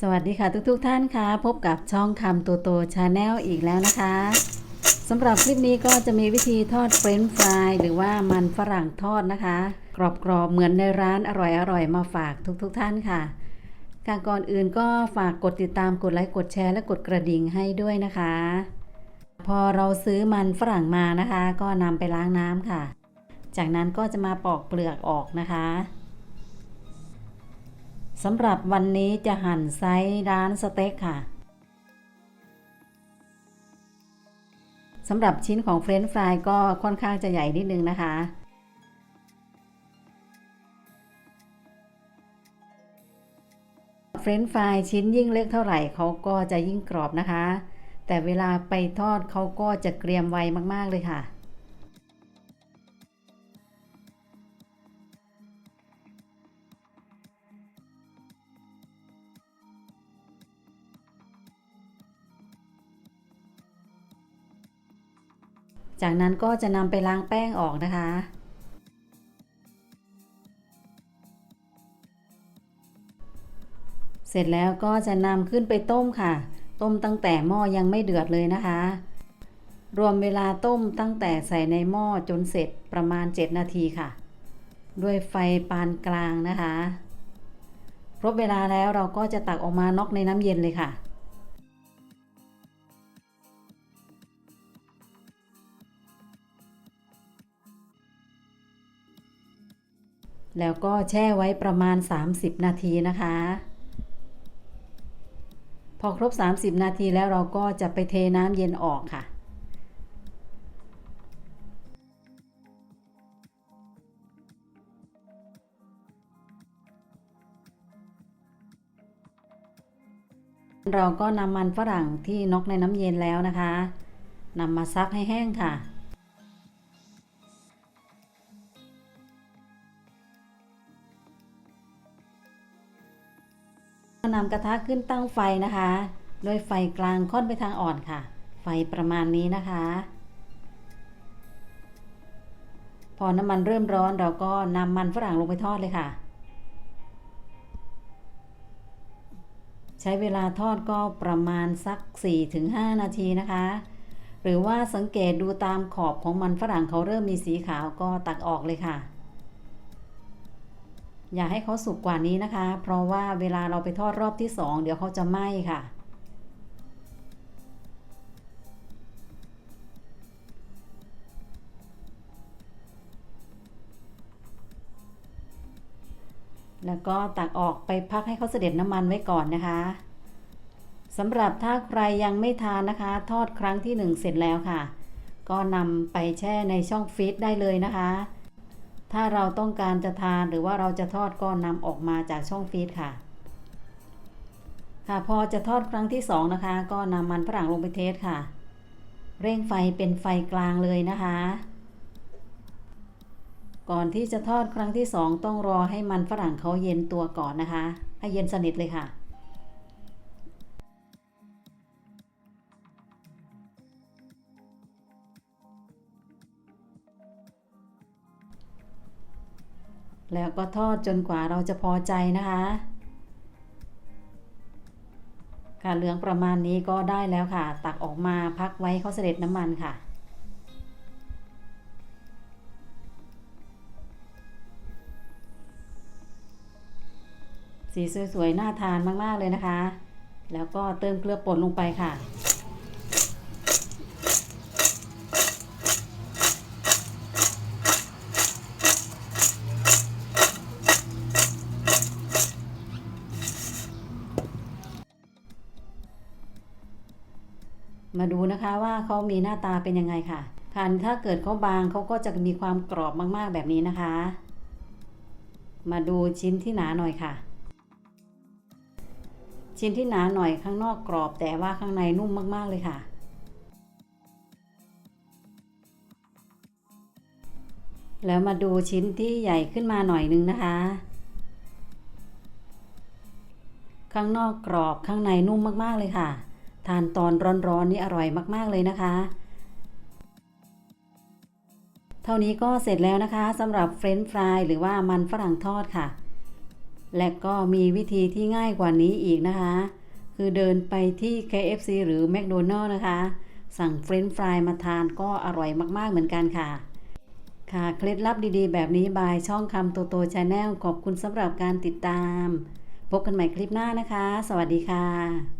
สวัสดีค่ะทุกๆทท่านค่ะ พบกับช่องคำโตโตชาแนลอีกแล้วนะคะสำหรับคลิปนี้ก็จะมีวิธีทอดเฟรนช์ฟรายหรือว่ามันฝรั่งทอดนะคะ กรอบๆเหมือนในร้านอร่อยๆมาฝากทุกๆทท่านค่ะการก่อนอื่นก็ฝากกดติดตามกดไลค์กดแชร์และกดกระดิ่งให้ด้วยนะคะ พอเราซื้อมันฝรั่งมานะคะ ก็นำไปล้างน้ำค่ะ จากนั้นก็จะมาปอกเปลือกออกนะคะ สำหรับวันนี้จะหั่นไซส์ร้านสเต็กค่ะสำหรับชิ้นของเฟรนช์ฟรายก็ค่อนข้างจะใหญ่นิดนึงนะคะ เฟรนช์ฟรายชิ้นยิ่งเล็กเท่าไหร่เขาก็จะยิ่งกรอบนะคะ แต่เวลาไปทอดเขาก็จะเกรียมไวมากๆเลยค่ะ จากนั้นก็จะนำไปล้างแป้งออกนะคะ เสร็จแล้วก็จะนำขึ้นไปต้มค่ะ ต้มตั้งแต่หม้อยังไม่เดือดเลยนะคะ รวมเวลาต้มตั้งแต่ใส่ในหม้อจนเสร็จประมาณ 7 นาทีค่ะ ด้วยไฟปานกลางนะคะ ครบเวลาแล้วเราก็จะตักออกมานอกในน้ำเย็นเลยค่ะ แล้วก็แช่ไว้ประมาณ 30 นาทีนะคะ พอครบ 30 นาทีแล้วเราก็จะไปเทน้ำเย็นออกค่ะเราก็นำมันฝรั่งที่นอกในน้ำเย็นแล้วนะคะนำมาซักให้แห้งค่ะ นำกระทะขึ้นตั้งไฟนะคะโดยไฟกลางค่อนไปทางอ่อนค่ะ ไฟประมาณนี้นะคะ พอน้ำมันเริ่มร้อนเราก็นำมันฝรั่งลงไปทอดเลยค่ะ ใช้เวลาทอดก็ประมาณสัก 4-5 นาทีนะคะ หรือว่าสังเกตดูตามขอบของมันฝรั่งเขาเริ่มมีสีขาวก็ตักออกเลยค่ะ อย่าให้เขาสุกกว่านี้นะคะ เพราะว่าเวลาเราไปทอดรอบที่สองเดี๋ยวเขาจะไหม้ค่ะ แล้วก็ตักออกไปพักให้เขาเสด็จน้ำมันไว้ก่อนนะคะสำหรับถ้าใครยังไม่ทานนะคะ ทอดครั้งที่หนึ่งเสร็จแล้วค่ะ ก็นำไปแช่ในช่องฟรีซได้เลยนะคะ ถ้าเราต้องการจะทานหรือว่าเราจะทอดก็นำออกมาจากช่องฟรีซค่ะ ค่ะพอจะทอดครั้งที่สองนะคะ ก็นำมันฝรั่งลงไปเทสค่ะ เร่งไฟเป็นไฟกลางเลยนะคะ ก่อนที่จะทอดครั้งที่สองต้องรอให้มันฝรั่งเขาเย็นตัวก่อนนะคะ ให้เย็นสนิทเลยค่ะ แล้วก็ทอดจนกว่าเราจะพอใจนะคะ ค่ะเหลืองประมาณนี้ก็ได้แล้วค่ะ ตักออกมาพักไว้เขาเสด็จน้ำมันค่ะ สีสวยๆน่าทานมากๆเลยนะคะ แล้วก็เติมเกลือป่นลงไปค่ะ มาดูนะคะว่าเขามีหน้าตาเป็นยังไงค่ะค่ะถ้าเกิดเขาบางเขาก็จะมีความกรอบมากๆแบบนี้นะคะ มาดูชิ้นที่หนาหน่อยค่ะ ชิ้นที่หนาหน่อยข้างนอกกรอบแต่ว่าข้างในนุ่มมากๆเลยค่ะ แล้วมาดูชิ้นที่ใหญ่ขึ้นมาหน่อยนึงนะคะ ข้างนอกกรอบข้างในนุ่มมากๆเลยค่ะ ทานตอนร้อนๆนี่อร่อยมากๆเลยนะคะ เท่านี้ก็เสร็จแล้วนะคะสำหรับเฟรนช์ฟรายหรือว่ามันฝรั่งทอดค่ะ และก็มีวิธีที่ง่ายกว่านี้อีกนะคะ คือเดินไปที่ KFC หรือ McDonald's นะคะ สั่งเฟรนช์ฟรายมาทานก็อร่อยมากๆเหมือนกันค่ะค่ะเคล็ดลับดีๆ แบบนี้บายช่องคำโตโตชาแนลขอบคุณสำหรับการติดตาม พบกันใหม่คลิปหน้านะคะ สวัสดีค่ะ